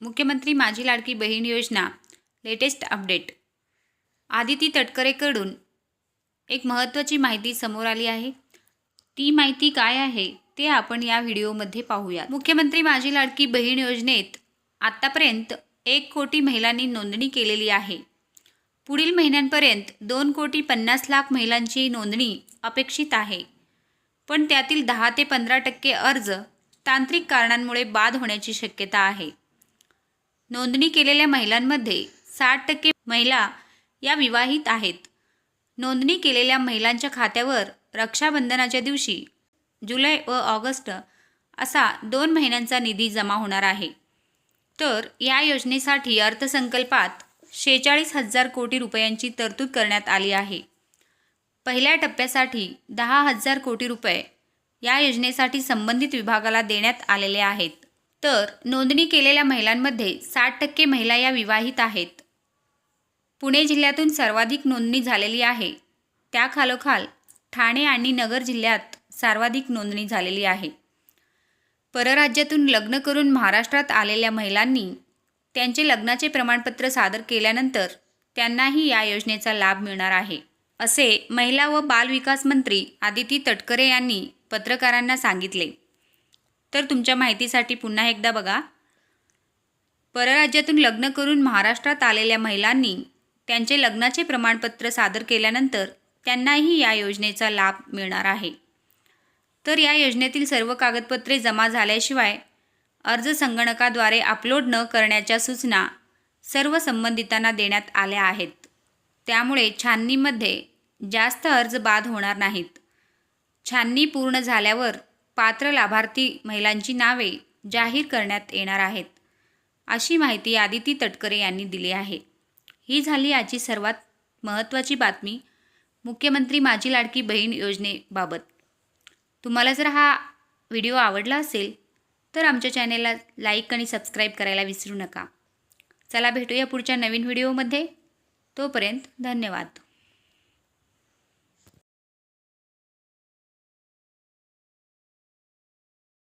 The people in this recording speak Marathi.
मुख्यमंत्री माझी लाडकी बहीण योजना लेटेस्ट अपडेट आदिती तटकरेकडून एक महत्त्वाची माहिती समोर आली आहे. ती माहिती काय आहे ते आपण या व्हिडिओमध्ये पाहूया मुख्यमंत्री माझी लाडकी बहीण योजनेत आत्तापर्यंत एक कोटी महिलांनी नोंदणी केलेली आहे. पुढील महिन्यांपर्यंत दोन कोटी पन्नास लाख महिलांची नोंदणी अपेक्षित आहे. पण त्यातील दहा ते पंधरा टक्के अर्ज तांत्रिक कारणांमुळे बाद होण्याची शक्यता आहे. नोंदणी केलेल्या महिलांमध्ये साठ टक्के महिला या विवाहित आहेत. नोंदणी केलेल्या महिलांच्या खात्यावर रक्षाबंधनाच्या दिवशी जुलै व ऑगस्ट असा दोन महिन्यांचा निधी जमा होणार आहे. तर या योजनेसाठी अर्थसंकल्पात शेहेचाळीस हजार कोटी रुपयांची तरतूद करण्यात आली आहे. पहिल्या टप्प्यासाठी दहा हजार कोटी रुपये या योजनेसाठी संबंधित विभागाला देण्यात आलेले आहेत. तर नोंदणी केलेल्या महिलांमध्ये साठ टक्के महिला या विवाहित आहेत. पुणे जिल्ह्यातून सर्वाधिक नोंदणी झालेली आहे. त्याखालोखाल ठाणे आणि नगर जिल्ह्यात सर्वाधिक नोंदणी झालेली आहे. परराज्यातून लग्न करून महाराष्ट्रात आलेल्या महिलांनी त्यांचे लग्नाचे प्रमाणपत्र सादर केल्यानंतर त्यांनाही या योजनेचा लाभ मिळणार आहे असे महिला व बालविकास मंत्री आदिती तटकरे यांनी पत्रकारांना सांगितले. तर तुमच्या माहितीसाठी पुन्हा एकदा बघा. परराज्यातून लग्न करून महाराष्ट्रात आलेल्या महिलांनी त्यांचे लग्नाचे प्रमाणपत्र सादर केल्यानंतर त्यांनाही या योजनेचा लाभ मिळणार आहे. तर या योजनेतील सर्व कागदपत्रे जमा झाल्याशिवाय अर्ज संगणकाद्वारे अपलोड न करण्याच्या सूचना सर्व संबंधितांना देण्यात आल्या आहेत. त्यामुळे छाननीमध्ये जास्त अर्ज बाद होणार नाहीत. छाननी पूर्ण झाल्यावर पात्र लाभार्थी महिलांची नावे जाहीर करण्यात येणार आहेत. अशी माहिती आदिती तटकरे यांनी दिली आहे. ही झाली आजची सर्वात महत्त्वाची बातमी मुख्यमंत्री माझी लाडकी बहीण योजनेबाबत. तुम्हाला जर हा व्हिडिओ आवडला असेल तर आमच्या चॅनेलला लाईक आणि सबस्क्राईब करायला विसरू नका. चला भेटूया पुढच्या नवीन व्हिडिओमध्ये. तोपर्यंत धन्यवाद.